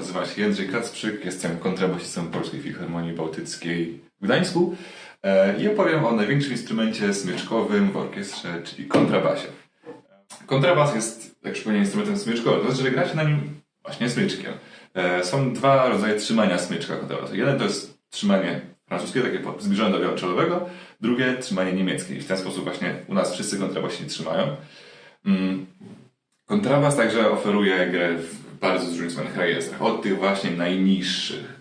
nazywam się Jędrzej Kacprzyk, jestem kontrabasistą Polskiej Filharmonii Bałtyckiej w Gdańsku e, i opowiem o największym instrumencie smyczkowym w orkiestrze, czyli kontrabasie. Kontrabas jest, jak powiedziałem, instrumentem smyczkowym, to znaczy, że gra się na nim właśnie smyczkiem. E, Są dwa rodzaje trzymania smyczka kontrabasu. Jeden to jest trzymanie francuskie, takie zbliżone do wiolonczelowego, drugie trzymanie niemieckie. I w ten sposób właśnie u nas wszyscy kontrabasi trzymają. Mm. Kontrabas także oferuje grę w bardzo zróżnicowanych rejestrach, od tych właśnie najniższych.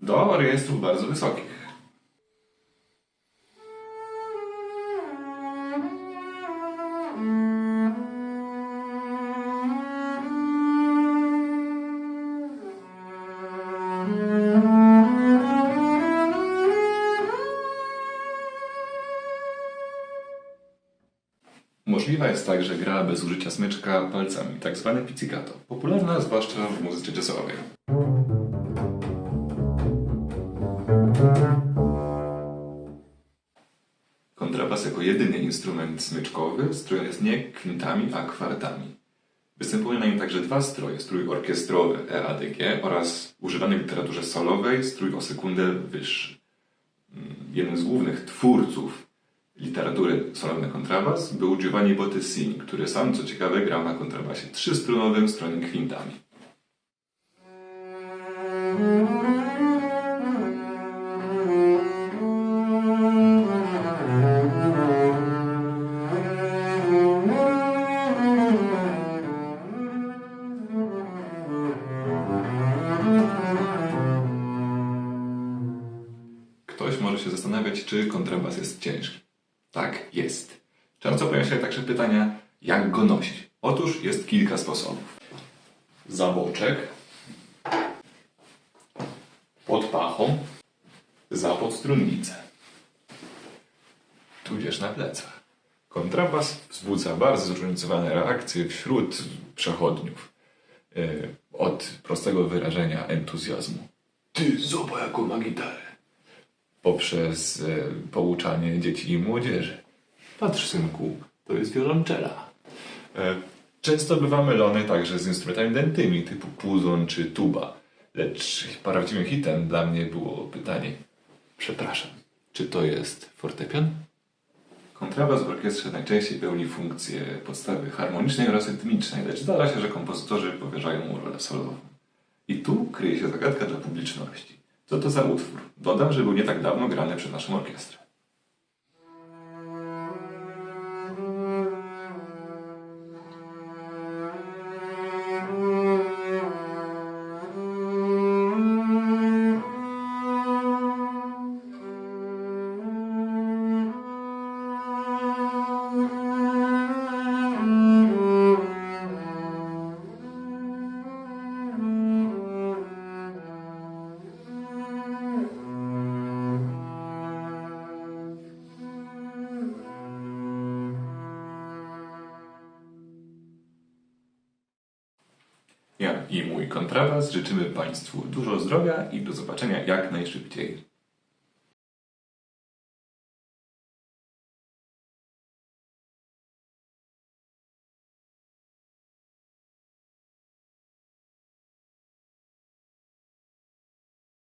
Do rejestrów bardzo wysokich. Możliwa jest także gra bez użycia smyczka palcami, tak zwane pizzicato, popularna zwłaszcza w muzyce jazzowej. Kontrabas jako jedyny instrument smyczkowy strojony jest nie kwintami, a kwartami. Występują na nim także dwa stroje, strój orkiestrowy EADG oraz używany w literaturze solowej strój o sekundę wyższy. Mm, Jednym z głównych twórców literatury solowej na kontrabas był Giovanni Bottesini, który sam, co ciekawe, grał na kontrabasie trzystrunowym strojem kwintami. Ktoś może się zastanawiać, czy kontrabas jest ciężki. Tak, jest. Często pojawiają się także pytania, jak go nosić. Otóż jest kilka sposobów. Zaboczek, pod pachą, za podstrunnicę, tudzież na plecach. Kontrabas wzbudza bardzo zróżnicowane reakcje wśród przechodniów. Yy, Od prostego wyrażenia entuzjazmu. Ty, zobacz jaką ma gitarę poprzez e, pouczanie dzieci i młodzieży. Patrz, synku, to jest wiolonczela. E, często bywa mylony także z instrumentami dętymi typu puzon czy tuba. Lecz prawdziwym hitem dla mnie było pytanie: Przepraszam, czy to jest fortepian? Kontrabas w orkiestrze najczęściej pełni funkcję podstawy harmonicznej oraz rytmicznej, lecz zdarza się, że kompozytorzy powierzają mu rolę solową. I tu kryje się zagadka dla publiczności. Co to za utwór? Dodam, że był nie tak dawno grany przez naszą orkiestrę. I mój kontrabas życzymy Państwu dużo zdrowia i do zobaczenia jak najszybciej.